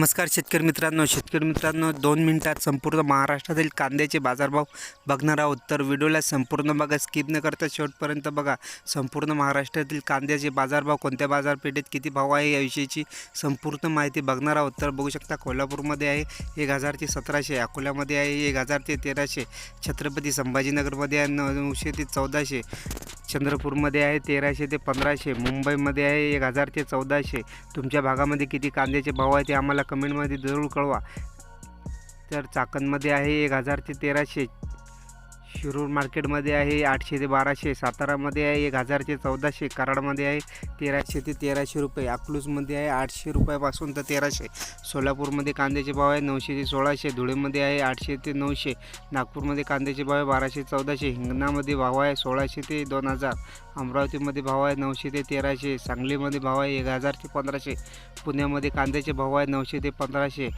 नमस्कार शेतकरी मित्रांनो शेतकरी मित्रांनो दोन मिनिटात संपूर्ण महाराष्ट्रातील कांद्याचे बाजारभाव बघणार आहोत. तर व्हिडिओला संपूर्ण बघा स्किप न करता शेवटपर्यंत बघा. संपूर्ण महाराष्ट्रातील कांद्याचे बाजारभाव कोणत्या बाजारपेठेत किती भाव आहे याविषयीची संपूर्ण माहिती बघणार आहोत. तर बघू शकता कोल्हापूरमध्ये आहे एक हजार ते सतराशे अकोल्यामध्ये आहे एक हजार ते तेराशे छत्रपती संभाजीनगरमध्ये आहे नऊशे ते चौदाशे चंद्रपूरमध्ये आहे तेराशे ते पंधराशे मुंबईमध्ये आहे एक हजार ते चौदाशे. तुमच्या भागामध्ये किती कांद्याचे भाव आहे ते आम्हाला कमेंटमध्ये जरूर कळवा. तर चाकणमध्ये आहे एक हजार ते तेराशे. शिरूर मार्केटमध्ये आहे आठशे ते बाराशे सातारामध्ये आहे एक हजार ते चौदाशे कराडमध्ये आहे तेराशे ते तेराशे रुपये अकलूजमध्ये आहे आठशे रुपयापासून तर तेराशे. सोलापूरमध्ये कांद्याचे भाव आहे नऊशे ते सोळाशे धुळेमध्ये आहे आठशे ते नऊशे नागपूरमध्ये कांद्याचे भाव आहे बाराशे चौदाशे हिंगणामध्ये भाव आहे सोळाशे ते दोन हजार अमरावतीमध्ये भाव आहे नऊशे ते तेराशे सांगलीमध्ये भाव आहे एक हजार ते पंधराशे पुण्यामध्ये कांद्याचे भाव आहे नऊशे ते पंधराशे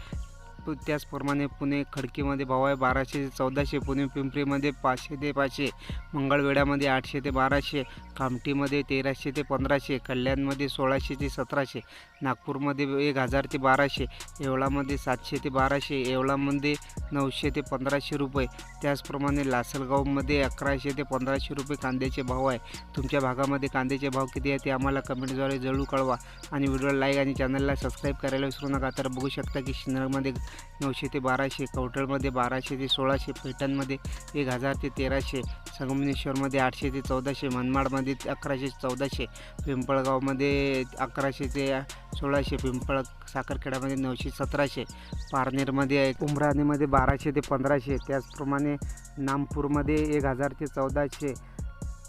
त्याचप्रमाणे पुणे खडकीमध्ये भाव आहे बाराशे ते चौदाशे पुणे पिंपरीमध्ये पाचशे ते पाचशे मंगळवेढ्यामध्ये आठशे ते बाराशे कामठीमध्ये तेराशे ते पंधराशे कल्याणमध्ये सोळाशे ते सतराशे नागपूरमध्ये एक हजार ते बाराशे येवळामध्ये सातशे ते बाराशे येवळामध्ये नऊशे ते पंधराशे रुपये. त्याचप्रमाणे लासलगावमध्ये अकराशे ते पंधराशे रुपये कांद्याचे भाव आहे तुमच्या भागामध्ये कांद्याचे भाव किती आहे ते आम्हाला कमेंटद्वारे जरूर कळवा. आणि व्हिडिओला लाईक आणि चॅनलला सबस्क्राईब करायला विसरू नका तर बघू शकता की शिन्नरमध्ये नऊशे ते बाराशे कवठळमध्ये बाराशे ते सोळाशे पैठणमध्ये एक हजार ते तेराशे संगमेश्वरमध्ये आठशे ते चौदाशे मनमाडमध्ये अकराशे चौदाशे पिंपळगावमध्ये अकराशे ते सोळाशे पिंपळ साखरखेड्यामध्ये नऊशे सतराशे पारनेरमध्ये आहे उमराणीमध्ये बाराशे ते पंधराशे त्याचप्रमाणे नामपूरमध्ये एक हजार ते चौदाशे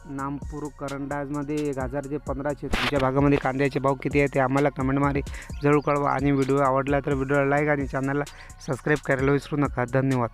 नामपूर करंडाजमध्ये एक हजार ते पंधराशे तुमच्या भागामध्ये कांद्याचे भाव किती आहे ते आम्हाला कमेंटमध्ये जरूर कळवा. आणि व्हिडिओ आवडला तर व्हिडिओला लाईक आणि चॅनलला सबस्क्राईब करायला विसरू नका. धन्यवाद.